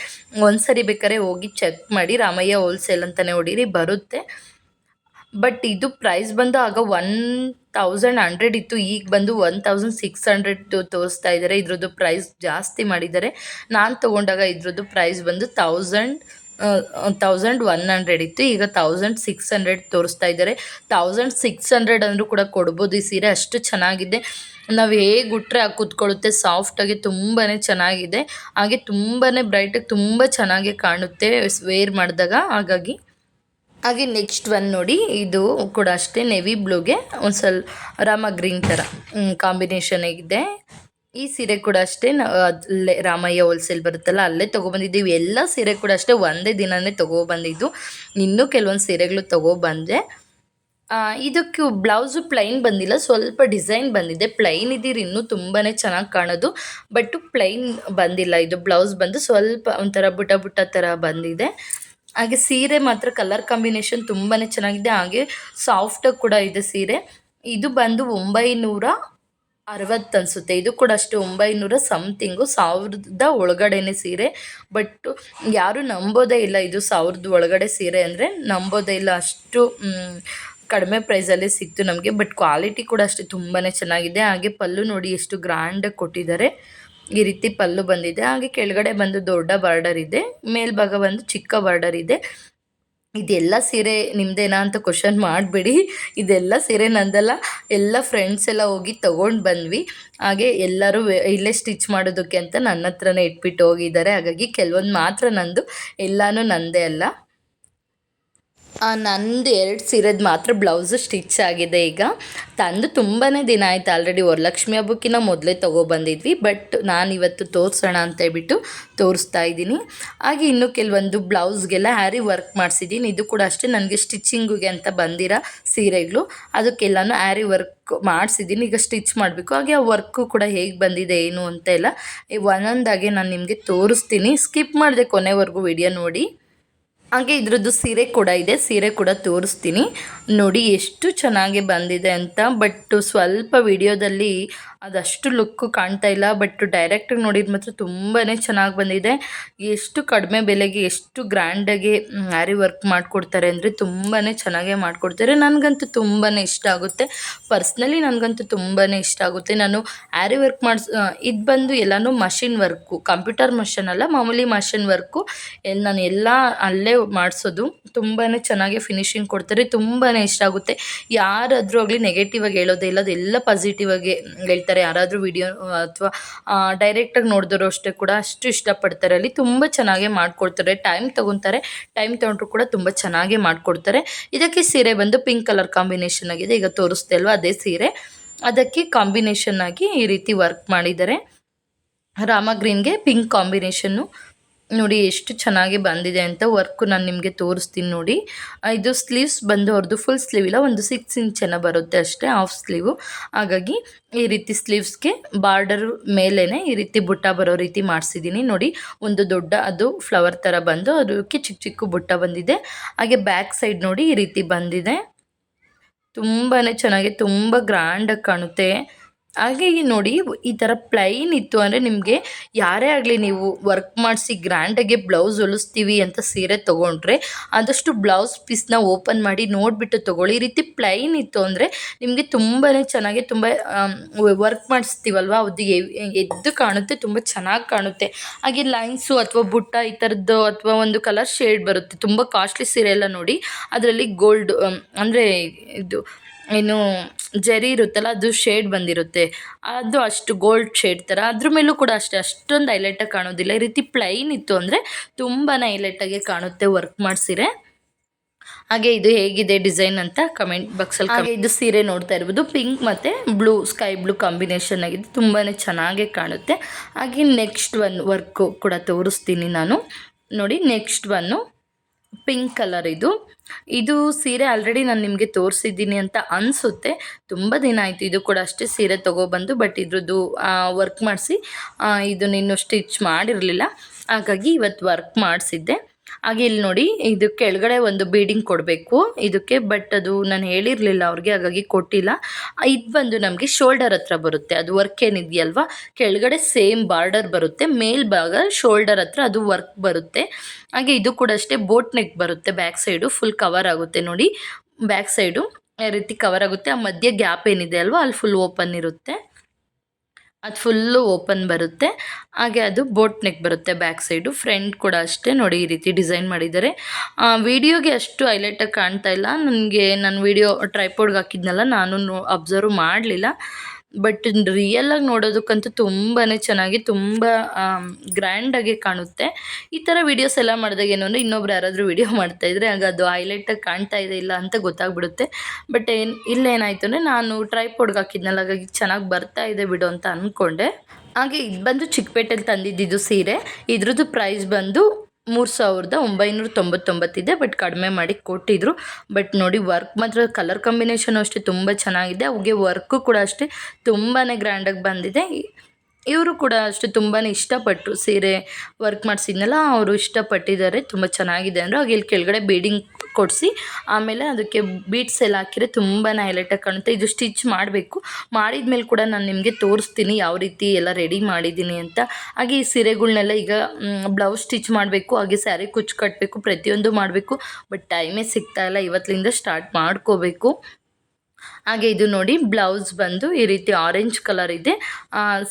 ಒಂದು ಸರಿ ಬೇಕಾದ್ರೆ ಹೋಗಿ ಚೆಕ್ ಮಾಡಿ, ರಾಮಯ್ಯ ಹೋಲ್ಸೇಲ್ ಅಂತಲೇ ಹೊಡೀರಿ, ಬರುತ್ತೆ. ಬಟ್ ಇದು ಪ್ರೈಸ್ ಬಂದು ಆಗ ಒನ್ ಥೌಸಂಡ್ ಹಂಡ್ರೆಡ್ ಇತ್ತು. ಈಗ ಬಂದು ಒನ್ ತೌಸಂಡ್ ಸಿಕ್ಸ್ ಹಂಡ್ರೆಡ್ ತೋರಿಸ್ತಾ ಇದ್ದಾರೆ. ಇದ್ರದ್ದು ಪ್ರೈಸ್ ಜಾಸ್ತಿ ಮಾಡಿದ್ದಾರೆ. ನಾನು ತೊಗೊಂಡಾಗ ಇದ್ರದ್ದು ಪ್ರೈಸ್ ಬಂದು ತೌಸಂಡ್ ತೌಸಂಡ್ ಒನ್ ಹಂಡ್ರೆಡ್ ಇತ್ತು. ಈಗ ತೌಸಂಡ್ ಸಿಕ್ಸ್ ಹಂಡ್ರೆಡ್ ತೋರಿಸ್ತಾ ಇದ್ದಾರೆ. ತೌಸಂಡ್ ಸಿಕ್ಸ್ ಹಂಡ್ರೆಡ್ ಅಂದರೂ ಕೂಡ ಕೊಡ್ಬೋದು ಈ ಸೀರೆ. ಅಷ್ಟು ಚೆನ್ನಾಗಿದೆ. ನಾವು ಹೇಗೆ ಉಟ್ರೆ ಆ ಕೂತ್ಕೊಳ್ಳುತ್ತೆ ಸಾಫ್ಟಾಗಿ ತುಂಬಾ ಚೆನ್ನಾಗಿದೆ. ಹಾಗೆ ತುಂಬಾ ಬ್ರೈಟಾಗಿ ತುಂಬ ಚೆನ್ನಾಗಿ ಕಾಣುತ್ತೆ. ವೇರ್ ಮಾಡಿದಾಗ. ಹಾಗಾಗಿ ಹಾಗೆ ನೆಕ್ಸ್ಟ್ ಒನ್ ನೋಡಿ, ಇದು ಕೂಡ ಅಷ್ಟೇ ನೆವಿ ಬ್ಲೂಗೆ ಒಂದು ಸ್ವಲ್ಪ ರಾಮ ಗ್ರೀನ್ ಥರ ಕಾಂಬಿನೇಷನ್ ಇದೆ ಈ ಸೀರೆ ಕೂಡ ಅಷ್ಟೇ ನಾವು ಅಲ್ಲೇ ರಾಮಯ್ಯ ಹೋಲ್ಸೇಲ್ ಬರುತ್ತಲ್ಲ, ಅಲ್ಲೇ ತೊಗೊಬಂದಿದ್ದೀವಿ. ಎಲ್ಲ ಸೀರೆ ಕೂಡ ಅಷ್ಟೇ, ಒಂದೇ ದಿನವೇ ತೊಗೊಬಂದಿದ್ದು. ಇನ್ನೂ ಕೆಲವೊಂದು ಸೀರೆಗಳು ತೊಗೊಬಂದೆ. ಇದಕ್ಕೆ ಬ್ಲೌಸು ಪ್ಲೈನ್ ಬಂದಿಲ್ಲ, ಸ್ವಲ್ಪ ಡಿಸೈನ್ ಬಂದಿದೆ. ಪ್ಲೈನ್ ಇದ್ದೀರಿ, ಇನ್ನೂ ತುಂಬಾ ಚೆನ್ನಾಗಿ ಕಾಣೋದು. ಬಟ್ ಪ್ಲೈನ್ ಬಂದಿಲ್ಲ, ಇದು ಬ್ಲೌಸ್ ಬಂದು ಸ್ವಲ್ಪ ಒಂಥರ ಬುಟ ಬುಟ್ಟ ಥರ ಬಂದಿದೆ. ಹಾಗೆ ಸೀರೆ ಮಾತ್ರ ಕಲರ್ ಕಾಂಬಿನೇಷನ್ ತುಂಬಾ ಚೆನ್ನಾಗಿದೆ. ಹಾಗೆ ಸಾಫ್ಟಾಗಿ ಕೂಡ ಇದೆ ಸೀರೆ. ಇದು ಬಂದು ಒಂಬೈನೂರ ಅರವತ್ತು ಅನಿಸುತ್ತೆ. ಇದು ಕೂಡ ಅಷ್ಟೇ ಒಂಬೈನೂರ ಸಮಥಿಂಗು ಸಾವಿರದ ಒಳಗಡೆನೇ ಸೀರೆ. ಬಟ್ ಯಾರೂ ನಂಬೋದೇ ಇಲ್ಲ ಇದು ಸಾವಿರದ ಒಳಗಡೆ ಸೀರೆ ಅಂದರೆ ನಂಬೋದೇ ಇಲ್ಲ. ಅಷ್ಟು ಕಡಿಮೆ ಪ್ರೈಸಲ್ಲೇ ಸಿಕ್ತು ನಮಗೆ. ಬಟ್ ಕ್ವಾಲಿಟಿ ಕೂಡ ಅಷ್ಟೇ ತುಂಬಾ ಚೆನ್ನಾಗಿದೆ. ಹಾಗೆ ಪಲ್ಲು ನೋಡಿ ಎಷ್ಟು ಗ್ರ್ಯಾಂಡಾಗಿ ಕೊಟ್ಟಿದ್ದಾರೆ. ಈ ರೀತಿ ಪಲ್ಲು ಬಂದಿದೆ. ಹಾಗೆ ಕೆಳಗಡೆ ಬಂದು ದೊಡ್ಡ ಬಾರ್ಡರ್ ಇದೆ. ಮೇಲ್ಭಾಗ ಬಂದು ಚಿಕ್ಕ ಬಾರ್ಡರ್ ಇದೆ. ಇದೆಲ್ಲ ಸೀರೆ ನಿಮ್ಮದೇನಾ ಅಂತ ಕ್ವಶನ್ ಮಾಡಬೇಡಿ. ಇದೆಲ್ಲ ಸೀರೆ ನಂದಲ್ಲ. ಎಲ್ಲ ಫ್ರೆಂಡ್ಸ್ ಎಲ್ಲ ಹೋಗಿ ತೊಗೊಂಡು ಬಂದ್ವಿ. ಹಾಗೆ ಎಲ್ಲರೂ ಇಲ್ಲೇ ಸ್ಟಿಚ್ ಮಾಡೋದಕ್ಕೆ ಅಂತ ನನ್ನ ಹತ್ರನೇ ಇಟ್ಬಿಟ್ಟು ಹೋಗಿದ್ದಾರೆ. ಹಾಗಾಗಿ ಕೆಲವೊಂದು ಮಾತ್ರ ನಂದು. ಎಲ್ಲನೂ ನಂದೇ ಅಲ್ಲ. ನಂದು ಎರಡು ಸೀರೆದು ಮಾತ್ರ ಬ್ಲೌಸು ಸ್ಟಿಚ್ ಆಗಿದೆ ಈಗ. ತಂದು ತುಂಬಾ ದಿನ ಆಯ್ತು. ಆಲ್ರೆಡಿ ವರಲಕ್ಷ್ಮಿ ಹಬ್ಬಕ್ಕಿಂತ ಮೊದಲೇ ತೊಗೊಬಂದಿದ್ವಿ ಬಟ್ ನಾನು ಇವತ್ತು ತೋರಿಸೋಣ ಅಂತ ಹೇಳ್ಬಿಟ್ಟು ತೋರಿಸ್ತಾ ಇದ್ದೀನಿ. ಹಾಗೆ ಇನ್ನು ಕೆಲವೊಂದು ಬ್ಲೌಸ್ಗೆಲ್ಲ ಹ್ಯಾರಿ ವರ್ಕ್ ಮಾಡಿಸಿದ್ದೀನಿ. ಇದು ಕೂಡ ಅಷ್ಟೇ ನನಗೆ ಸ್ಟಿಚ್ಚಿಂಗಿಗೆ ಅಂತ ಬಂದಿರೋ ಸೀರೆಗಳು. ಅದಕ್ಕೆಲ್ಲನೂ ಹ್ಯಾರಿ ವರ್ಕ್ ಮಾಡಿಸಿದ್ದೀನಿ. ಈಗ ಸ್ಟಿಚ್ ಮಾಡಬೇಕು. ಹಾಗೆ ಆ ವರ್ಕು ಕೂಡ ಹೇಗೆ ಬಂದಿದೆ, ಏನು ಅಂತ ಎಲ್ಲ ಒಂದೊಂದಾಗೆ ನಾನು ನಿಮಗೆ ತೋರಿಸ್ತೀನಿ. ಸ್ಕಿಪ್ ಮಾಡಿದೆ ಕೊನೆವರೆಗೂ ವಿಡಿಯೋ ನೋಡಿ. ಹಾಗೆ ಇದ್ರದ್ದು ಸೀರೆ ಕೂಡ ಇದೆ. ಸೀರೆ ಕೂಡ ತೋರಿಸ್ತೀನಿ. ನೋಡಿ ಎಷ್ಟು ಚೆನ್ನಾಗಿ ಬಂದಿದೆ ಅಂತ. ಬಟ್ ಸ್ವಲ್ಪ ವಿಡಿಯೋದಲ್ಲಿ ಅದಷ್ಟು ಲುಕ್ಕು ಕಾಣ್ತಾ ಇಲ್ಲ ಬಟ್ ಡೈರೆಕ್ಟಾಗಿ ನೋಡಿದ ಮಾತ್ರ ತುಂಬಾ ಚೆನ್ನಾಗಿ ಬಂದಿದೆ. ಎಷ್ಟು ಕಡಿಮೆ ಬೆಲೆಗೆ, ಎಷ್ಟು ಗ್ರ್ಯಾಂಡಾಗಿ ಆರಿ ವರ್ಕ್ ಮಾಡಿಕೊಡ್ತಾರೆ ಅಂದರೆ ತುಂಬಾ ಚೆನ್ನಾಗೇ ಮಾಡಿಕೊಡ್ತಾರೆ. ನನಗಂತೂ ತುಂಬಾ ಇಷ್ಟ ಆಗುತ್ತೆ. ಪರ್ಸ್ನಲಿ ನನಗಂತೂ ತುಂಬಾ ಇಷ್ಟ ಆಗುತ್ತೆ. ನಾನು ಆ್ಯಾರಿ ವರ್ಕ್ ಮಾಡಿಸ್ ಇದು ಬಂದು ಎಲ್ಲನೂ ಮಷಿನ್ ವರ್ಕು ಕಂಪ್ಯೂಟರ್ ಮಷಿನ್ ಅಲ್ಲ, ಮಾಮೂಲಿ ಮಷಿನ್ ವರ್ಕು ನಾನು ಎಲ್ಲ ಅಲ್ಲೇ ಮಾಡಿಸೋದು. ತುಂಬಾ ಚೆನ್ನಾಗಿ ಫಿನಿಶಿಂಗ್ ಕೊಡ್ತಾರೆ. ತುಂಬಾ ಇಷ್ಟ ಆಗುತ್ತೆ. ಯಾರಾದರೂ ಆಗಲಿ ನೆಗೆಟಿವ್ ಆಗಿ ಹೇಳೋದೇ ಇಲ್ಲ, ಅದೆಲ್ಲ ಪಾಸಿಟಿವ್ ಆಗಿ ಹೇಳ್ತಾರೆ. ಯಾರಾದರೂ ವಿಡಿಯೋ ಅಥವಾ ಡೈರೆಕ್ಟಾಗಿ ನೋಡಿದ್ರು ಅಷ್ಟೇ ಕೂಡ ಅಷ್ಟು ಇಷ್ಟಪಡ್ತಾರೆ. ಅಲ್ಲಿ ತುಂಬ ಚೆನ್ನಾಗೇ ಮಾಡಿಕೊಡ್ತಾರೆ. ಟೈಮ್ ತೊಗೊತಾರೆ ಟೈಮ್ ತೊಗೊಂಡ್ರು ಕೂಡ ತುಂಬ ಚೆನ್ನಾಗೇ ಮಾಡಿಕೊಡ್ತಾರೆ. ಇದಕ್ಕೆ ಸೀರೆ ಬಂದು ಪಿಂಕ್ ಕಲರ್ ಕಾಂಬಿನೇಷನ್ ಆಗಿದೆ. ಈಗ ತೋರಿಸ್ದೆ ಅಲ್ವಾ, ಅದೇ ಸೀರೆ. ಅದಕ್ಕೆ ಕಾಂಬಿನೇಷನ್ ಆಗಿ ಈ ರೀತಿ ವರ್ಕ್ ಮಾಡಿದ್ದಾರೆ. ರಾಮ ಗ್ರೀನ್ಗೆ ಪಿಂಕ್ ಕಾಂಬಿನೇಷನ್ನು ನೋಡಿ, ಎಷ್ಟು ಚೆನ್ನಾಗಿ ಬಂದಿದೆ ಅಂತ ವರ್ಕು ನಾನು ನಿಮಗೆ ತೋರಿಸ್ತೀನಿ ನೋಡಿ. ಇದು ಸ್ಲೀವ್ಸ್ ಬಂದು ಅವ್ರದ್ದು ಫುಲ್ ಸ್ಲೀವ್ ಇಲ್ಲ, ಒಂದು ಸಿಕ್ಸ್ ಇಂಚ್ ಎಲ್ಲ ಬರುತ್ತೆ ಅಷ್ಟೇ ಹಾಫ್ ಸ್ಲೀವು ಹಾಗಾಗಿ ಈ ರೀತಿ ಸ್ಲೀವ್ಸ್ಗೆ ಬಾರ್ಡರ್ ಮೇಲೇ ಈ ರೀತಿ ಬುಟ್ಟ ಬರೋ ರೀತಿ ಮಾಡಿಸಿದ್ದೀನಿ ನೋಡಿ. ಒಂದು ದೊಡ್ಡ, ಅದು ಫ್ಲವರ್ ಥರ ಬಂದು ಅದಕ್ಕೆ ಚಿಕ್ಕ ಚಿಕ್ಕ ಬುಟ್ಟ ಬಂದಿದೆ. ಹಾಗೆ ಬ್ಯಾಕ್ ಸೈಡ್ ನೋಡಿ ಈ ರೀತಿ ಬಂದಿದೆ. ತುಂಬಾ ಚೆನ್ನಾಗಿ, ತುಂಬ ಗ್ರ್ಯಾಂಡಾಗಿ ಕಾಣುತ್ತೆ. ಹಾಗೆ ಈ ನೋಡಿ, ಈ ಥರ ಪ್ಲೈನ್ ಇತ್ತು ಅಂದರೆ ನಿಮಗೆ ಯಾರೇ ಆಗಲಿ ನೀವು ವರ್ಕ್ ಮಾಡಿಸಿ ಗ್ರ್ಯಾಂಡಾಗಿ ಬ್ಲೌಸ್ ಹೊಲಿಸ್ತೀವಿ ಅಂತ ಸೀರೆ ತೊಗೊಂಡ್ರೆ ಆದಷ್ಟು ಬ್ಲೌಸ್ ಪೀಸ್ನ ಓಪನ್ ಮಾಡಿ ನೋಡಿಬಿಟ್ಟು ತೊಗೊಳ್ಳಿ. ಈ ರೀತಿ ಪ್ಲೈನ್ ಇತ್ತು ಅಂದರೆ ನಿಮಗೆ ತುಂಬಾ ಚೆನ್ನಾಗಿ ತುಂಬ ವರ್ಕ್ ಮಾಡಿಸ್ತೀವಲ್ವ? ಅದು ಎದ್ದು ಕಾಣುತ್ತೆ, ತುಂಬ ಚೆನ್ನಾಗಿ ಕಾಣುತ್ತೆ. ಹಾಗೆ ಲೈನ್ಸು ಅಥವಾ ಬುಟ್ಟ ಈ ಥರದ್ದು ಅಥವಾ ಒಂದು ಕಲರ್ ಶೇಡ್ ಬರುತ್ತೆ. ತುಂಬ ಕಾಸ್ಟ್ಲಿ ಸೀರೆ ಎಲ್ಲ ನೋಡಿ, ಅದರಲ್ಲಿ ಗೋಲ್ಡ್ ಅಂದರೆ ಇದು ಏನು, ಜರಿ ಇರುತ್ತಲ್ಲ, ಅದು ಶೇಡ್ ಬಂದಿರುತ್ತೆ. ಅದು ಅಷ್ಟು ಗೋಲ್ಡ್ ಶೇಡ್ ಥರ ಅದ್ರ ಮೇಲೂ ಕೂಡ ಅಷ್ಟೇ, ಅಷ್ಟೊಂದು ಹೈಲೈಟಾಗಿ ಕಾಣೋದಿಲ್ಲ. ಈ ರೀತಿ ಪ್ಲೈನ್ ಇತ್ತು ಅಂದರೆ ತುಂಬಾ ಹೈಲೈಟಾಗಿ ಕಾಣುತ್ತೆ ವರ್ಕ್ ಮಾಡಿಸಿರೆ. ಹಾಗೆ ಇದು ಹೇಗಿದೆ ಡಿಸೈನ್ ಅಂತ ಕಮೆಂಟ್ ಬಾಕ್ಸಲ್ಲಿ ಹಾಗೆ ಇದು ಸೀರೆ ನೋಡ್ತಾ ಇರ್ಬೋದು. ಪಿಂಕ್ ಮತ್ತು ಬ್ಲೂ ಸ್ಕೈ ಬ್ಲೂ ಕಾಂಬಿನೇಷನ್ ಆಗಿದೆ ತುಂಬಾ ಚೆನ್ನಾಗೇ ಕಾಣುತ್ತೆ. ಹಾಗೆ ನೆಕ್ಸ್ಟ್ ಒನ್ ವರ್ಕು ಕೂಡ ತೋರಿಸ್ತೀನಿ ನಾನು. ನೋಡಿ ನೆಕ್ಸ್ಟ್ ಒನ್ನು ಪಿಂಕ್ ಕಲರ್ ಇದು. ಇದು ಸೀರೆ ಆಲ್ರೆಡಿ ನಾನು ನಿಮಗೆ ತೋರಿಸಿದ್ದೀನಿ ಅಂತ ಅನಿಸುತ್ತೆ. ತುಂಬ ದಿನ ಆಯಿತು ಇದು ಕೂಡ ಅಷ್ಟೇ ಸೀರೆ ತೊಗೊಬಂದು, ಬಟ್ ಇದ್ರದ್ದು ವರ್ಕ್ ಮಾಡಿಸಿ ಇದು ಇನ್ನೂ ಸ್ಟಿಚ್ ಮಾಡಿರಲಿಲ್ಲ. ಹಾಗಾಗಿ ಇವತ್ತು ವರ್ಕ್ ಮಾಡಿಸಿದ್ದೆ. ಹಾಗೆ ಇಲ್ಲಿ ನೋಡಿ ಇದು ಕೆಳಗಡೆ ಒಂದು ಬೀಡಿಂಗ್ ಕೊಡಬೇಕು. ಇದಕ್ಕೆ ಬಟ್ ಅದು ನಾನು ಹೇಳಿರಲಿಲ್ಲ ಅವ್ರಿಗೆ, ಹಾಗಾಗಿ ಕೊಟ್ಟಿಲ್ಲ. ಇದು ಬಂದು ನಮಗೆ ಶೋಲ್ಡರ್ ಹತ್ರ ಬರುತ್ತೆ. ಅದು ವರ್ಕ್ ಏನಿದೆಯಲ್ವಾ? ಕೆಳಗಡೆ ಸೇಮ್ ಬಾರ್ಡರ್ ಬರುತ್ತೆ. ಮೇಲ್ಭಾಗ ಶೋಲ್ಡರ್ ಹತ್ರ ಅದು ವರ್ಕ್ ಬರುತ್ತೆ. ಹಾಗೆ ಇದು ಕೂಡ ಅಷ್ಟೇ ಬೋಟ್ ನೆಕ್ ಬರುತ್ತೆ. ಬ್ಯಾಕ್ ಸೈಡು ಫುಲ್ ಕವರ್ ಆಗುತ್ತೆ ನೋಡಿ. ಬ್ಯಾಕ್ ಸೈಡು ಈ ರೀತಿ ಕವರ್ ಆಗುತ್ತೆ. ಆ ಮಧ್ಯೆ ಗ್ಯಾಪ್ ಏನಿದೆ ಅಲ್ವಾ? ಅಲ್ಲಿ ಫುಲ್ ಓಪನ್ ಇರುತ್ತೆ. ಅದು ಫುಲ್ಲು ಓಪನ್ ಬರುತ್ತೆ. ಹಾಗೆ ಅದು ಬೋಟ್ ನೆಕ್ ಬರುತ್ತೆ ಬ್ಯಾಕ್ ಸೈಡು ಫ್ರಂಟ್ ಕೂಡ ಅಷ್ಟೇ ನೋಡಿ ಈ ರೀತಿ ಡಿಸೈನ್ ಮಾಡಿದ್ದಾರೆ. ವಿಡಿಯೋಗೆ ಅಷ್ಟು ಹೈಲೈಟಾಗಿ ಕಾಣ್ತಾ ಇಲ್ಲ. ನನಗೆ, ನಾನು ವಿಡಿಯೋ ಟ್ರೈಪೋಡ್ಗೆ ಹಾಕಿದ್ನಲ್ಲ, ನಾನು ಅಬ್ಸರ್ವ್ ಮಾಡಲಿಲ್ಲ. ಬಟ್ ರಿಯಲಾಗಿ ನೋಡೋದಕ್ಕಂತೂ ತುಂಬಾ ಚೆನ್ನಾಗಿ, ತುಂಬ ಗ್ರ್ಯಾಂಡಾಗಿ ಕಾಣುತ್ತೆ. ಈ ಥರ ವೀಡಿಯೋಸ್ ಎಲ್ಲ ಮಾಡಿದಾಗ ಏನು ಅಂದರೆ ಇನ್ನೊಬ್ರು ಯಾರಾದರೂ ವೀಡಿಯೋ ಮಾಡ್ತಾಯಿದ್ರೆ ಆಗ ಅದು ಹೈಲೈಟಾಗಿ ಕಾಣ್ತಾ ಇದೆ ಇಲ್ಲ ಅಂತ ಗೊತ್ತಾಗ್ಬಿಡುತ್ತೆ. ಬಟ್ ಏನು ಇಲ್ಲೇನಾಯಿತು ಅಂದರೆ ನಾನು ಟ್ರೈಪೋಡ್ಗೆ ಹಾಕಿದ್ನಲ್ಲ, ಹಾಗಾಗಿ ಚೆನ್ನಾಗಿ ಬರ್ತಾ ಇದೆ ಬಿಡು ಅಂತ ಅಂದ್ಕೊಂಡೆ ಹಾಗೆ ಇದು ಬಂದು ಚಿಕ್ಕಪೇಟೆಯಲ್ಲಿ ತಂದಿದ್ದಿದ್ದು ಸೀರೆ, ಇದ್ರದ್ದು ಪ್ರೈಸ್ ಬಂದು ಮೂರು ಸಾವಿರದ ಒಂಬೈನೂರ ತೊಂಬತ್ತೊಂಬತ್ತಿದೆ ಬಟ್ ಕಡಿಮೆ ಮಾಡಿ ಕೊಟ್ಟಿದ್ರು. ಬಟ್ ನೋಡಿ ವರ್ಕ್ ಮಾತ್ರ ಕಲರ್ ಕಾಂಬಿನೇಷನ್ ಅಷ್ಟೇ ತುಂಬ ಚೆನ್ನಾಗಿದೆ. ಅವ್ಗೆ ವರ್ಕು ಕೂಡ ಅಷ್ಟೇ ತುಂಬಾ ಗ್ರ್ಯಾಂಡಾಗಿ ಬಂದಿದೆ. ಇವರು ಕೂಡ ಅಷ್ಟೇ ತುಂಬಾ ಇಷ್ಟಪಟ್ಟರು ಸೀರೆ ವರ್ಕ್ ಮಾಡಿಸಿದ್ನಲ್ಲ, ಅವರು ಇಷ್ಟಪಟ್ಟಿದ್ದಾರೆ. ತುಂಬ ಚೆನ್ನಾಗಿದೆ ಅಂದರು ಹಾಗೆ ಇಲ್ಲಿ ಕೆಳಗಡೆ ಬೀಡಿಂಗ್ ಕೊಡಿಸಿ ಆಮೇಲೆ ಅದಕ್ಕೆ ಬೀಟ್ಸ್ ಎಲ್ಲ ಹಾಕಿದ್ರೆ ತುಂಬಾ ಹೈಲೈಟಾಗಿ ಕಾಣುತ್ತೆ. ಇದು ಸ್ಟಿಚ್ ಮಾಡಬೇಕು. ಮಾಡಿದ ಮೇಲೆ ಕೂಡ ನಾನು ನಿಮಗೆ ತೋರಿಸ್ತೀನಿ ಯಾವ ರೀತಿ ಎಲ್ಲ ರೆಡಿ ಮಾಡಿದ್ದೀನಿ ಅಂತ. ಹಾಗೆ ಈ ಸೀರೆಗಳನ್ನೆಲ್ಲ ಈಗ ಬ್ಲೌಸ್ ಸ್ಟಿಚ್ ಮಾಡಬೇಕು, ಹಾಗೆ ಸ್ಯಾರಿ ಕುಚ್ಚು ಕಟ್ಟಬೇಕು ಪ್ರತಿಯೊಂದು ಮಾಡಬೇಕು. ಬಟ್ ಟೈಮೇ ಸಿಗ್ತಾ ಇಲ್ಲ. ಇವತ್ತಿಂದ ಸ್ಟಾರ್ಟ್ ಮಾಡ್ಕೋಬೇಕು. ಹಾಗೆ ಇದು ನೋಡಿ ಬ್ಲೌಸ್ ಬಂದು ಈ ರೀತಿ ಆರೆಂಜ್ ಕಲರ್ ಇದೆ.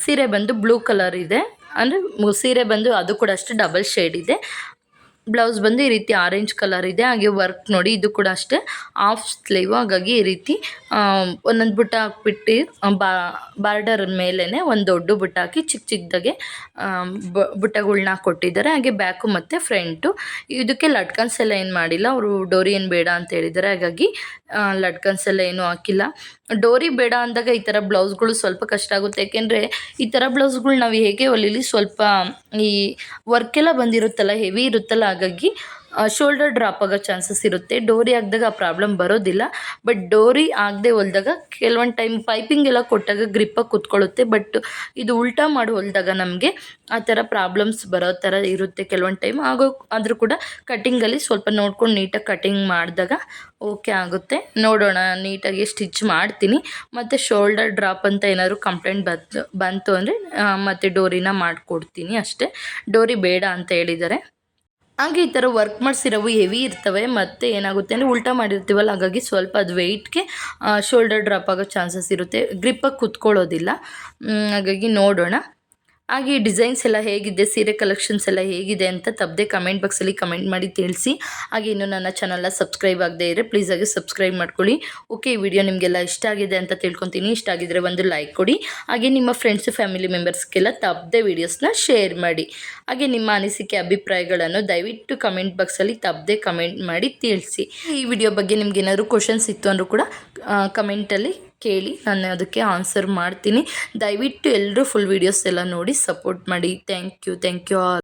ಸೀರೆ ಬಂದು ಬ್ಲೂ ಕಲರ್ ಇದೆ. ಅಂದರೆ ಸೀರೆ ಬಂದು ಅದು ಕೂಡ ಅಷ್ಟು ಡಬಲ್ ಶೇಡ್ ಇದೆ. ಬ್ಲೌಸ್ ಬಂದು ಈ ರೀತಿ ಆರೆಂಜ್ ಕಲರ್ ಇದೆ, ಹಾಗೆ ವರ್ಕ್ ನೋಡಿ ಇದು ಕೂಡ ಅಷ್ಟೇ. ಆಫ್ ಸ್ಲೀವ್ ಹಾಗಾಗಿ ಈ ರೀತಿ ಒಂದೊಂದು ಬುಟ್ಟ ಹಾಕ್ಬಿಟ್ಟು ಬಾ ಬಾರ್ಡರ್ ಮೇಲೇ ಒಂದು ದೊಡ್ಡ ಬುಟ್ಟ ಹಾಕಿ ಚಿಕ್ಕ ಚಿಕ್ಕದಾಗೆ ಬುಟ್ಟಗಳನ್ನ ಕೊಟ್ಟಿದ್ದಾರೆ. ಹಾಗೆ ಬ್ಯಾಕು ಮತ್ತು ಫ್ರಂಟು ಇದಕ್ಕೆ ಲಟ್ಕನ್ಸ್ ಎಲ್ಲ ಏನು ಮಾಡಿಲ್ಲ, ಅವರು ಡೋರಿ ಏನು ಬೇಡ ಅಂತ ಹೇಳಿದ್ದಾರೆ. ಹಾಗಾಗಿ ಲಟ್ಕನ್ಸ್ ಎಲ್ಲ ಏನೂ ಹಾಕಿಲ್ಲ. ಡೋರಿ ಬೇಡ ಅಂದಾಗ ಈ ಥರ ಬ್ಲೌಸ್ಗಳು ಸ್ವಲ್ಪ ಕಷ್ಟ ಆಗುತ್ತೆ. ಯಾಕೆಂದರೆ ಈ ಥರ ಬ್ಲೌಸ್ಗಳು ನಾವು ಹೇಗೆ ಹೊಲೀಲಿ ಸ್ವಲ್ಪ ಈ ವರ್ಕೆಲ್ಲ ಬಂದಿರುತ್ತಲ್ಲ ಹೆವಿ ಇರುತ್ತಲ್ಲ ಹಾಗಾಗಿ ಶೋಲ್ಡರ್ ಡ್ರಾಪ್ ಆಗೋ ಚಾನ್ಸಸ್ ಇರುತ್ತೆ. ಡೋರಿ ಹಾಕಿದಾಗ ಆ ಪ್ರಾಬ್ಲಮ್ ಬರೋದಿಲ್ಲ. ಬಟ್ ಡೋರಿ ಆಗದೆ ಹೊಲ್ದಾಗ ಕೆಲವೊಂದು ಟೈಮ್ ಪೈಪಿಂಗ್ ಎಲ್ಲ ಕೊಟ್ಟಾಗ ಗ್ರಿಪ್ಪಾಗಿ ಕುತ್ಕೊಳ್ಳುತ್ತೆ. ಬಟ್ ಇದು ಉಲ್ಟಾ ಮಾಡಿ ಹೊಲ್ದಾಗ ನಮಗೆ ಆ ಥರ ಪ್ರಾಬ್ಲಮ್ಸ್ ಬರೋ ಥರ ಇರುತ್ತೆ ಕೆಲವೊಂದು ಟೈಮ್ ಆಗೋ, ಆದರೂ ಕೂಡ ಕಟ್ಟಿಂಗಲ್ಲಿ ಸ್ವಲ್ಪ ನೋಡ್ಕೊಂಡು ನೀಟಾಗಿ ಕಟ್ಟಿಂಗ್ ಮಾಡಿದಾಗ ಓಕೆ ಆಗುತ್ತೆ. ನೋಡೋಣ, ನೀಟಾಗಿ ಸ್ಟಿಚ್ ಮಾಡ್ತೀನಿ. ಮತ್ತು ಶೋಲ್ಡರ್ ಡ್ರಾಪ್ ಅಂತ ಏನಾದರೂ ಕಂಪ್ಲೇಂಟ್ ಬಂತು ಬಂತು ಅಂದರೆ ಮತ್ತು ಡೋರಿನ ಮಾಡಿಕೊಡ್ತೀನಿ ಅಷ್ಟೇ. ಡೋರಿ ಬೇಡ ಅಂತ ಹೇಳಿದ್ದಾರೆ. ಹಾಗೆ ಈ ಥರ ವರ್ಕ್ ಮಾಡಿಸಿರೋವು ಹೆವಿ ಇರ್ತವೆ, ಮತ್ತು ಏನಾಗುತ್ತೆ ಅಂದರೆ ಉಲ್ಟಾ ಮಾಡಿರ್ತೀವಲ್ಲ, ಹಾಗಾಗಿ ಸ್ವಲ್ಪ ಅದು ವೆಯ್ಟ್ಗೆ ಶೋಲ್ಡರ್ ಡ್ರಾಪ್ ಆಗೋ ಚಾನ್ಸಸ್ ಇರುತ್ತೆ. ಗ್ರಿಪ್ಪಾಗಿ ಕುತ್ಕೊಳ್ಳೋದಿಲ್ಲ. ಹಾಗಾಗಿ ನೋಡೋಣ. ಹಾಗೆ ಡಿಸೈನ್ಸ್ ಎಲ್ಲ ಹೇಗಿದೆ, ಸೀರೆ ಕಲೆಕ್ಷನ್ಸ್ ಎಲ್ಲ ಹೇಗಿದೆ ಅಂತ ತಪ್ಪದೆ ಕಮೆಂಟ್ ಬಾಕ್ಸಲ್ಲಿ ಕಮೆಂಟ್ ಮಾಡಿ ತಿಳಿಸಿ. ಹಾಗೆ ಇನ್ನು ನನ್ನ ಚಾನಲ್ನ ಸಬ್ಸ್ಕ್ರೈಬ್ ಆಗದೆ ಇದ್ದರೆ ಪ್ಲೀಸ್ ಆಗಿ ಸಬ್ಸ್ಕ್ರೈಬ್ ಮಾಡ್ಕೊಳ್ಳಿ. ಓಕೆ ಈ ವಿಡಿಯೋ ನಿಮಗೆಲ್ಲ ಇಷ್ಟ ಆಗಿದೆ ಅಂತ ತಿಳ್ಕೊತೀನಿ. ಇಷ್ಟ ಆಗಿದ್ರೆ ಒಂದು ಲೈಕ್ ಕೊಡಿ. ಹಾಗೆ ನಿಮ್ಮ ಫ್ರೆಂಡ್ಸ್ ಫ್ಯಾಮಿಲಿ ಮೆಂಬರ್ಸ್ಗೆಲ್ಲ ತಪ್ಪದೆ ವೀಡಿಯೋಸ್ನ ಶೇರ್ ಮಾಡಿ. ಹಾಗೆ ನಿಮ್ಮ ಅನಿಸಿಕೆ, ಅಭಿಪ್ರಾಯಗಳನ್ನು ದಯವಿಟ್ಟು ಕಮೆಂಟ್ ಬಾಕ್ಸಲ್ಲಿ ತಪ್ಪದೆ ಕಮೆಂಟ್ ಮಾಡಿ ತಿಳಿಸಿ. ಈ ವಿಡಿಯೋ ಬಗ್ಗೆ ನಿಮ್ಗೆ ಏನಾದರೂ ಕ್ವಶನ್ಸ್ ಇತ್ತು ಅಂದರೂ ಕೂಡ ಕಮೆಂಟಲ್ಲಿ ಕೇಳಿ ನಾನು ಅದಕ್ಕೆ ಆನ್ಸರ್ ಮಾಡ್ತೀನಿ. ದಯವಿಟ್ಟು ಎಲ್ಲರೂ ಫುಲ್ ವೀಡಿಯೋಸ್ ಎಲ್ಲ ನೋಡಿ ಸಪೋರ್ಟ್ ಮಾಡಿ. Thank you thank you all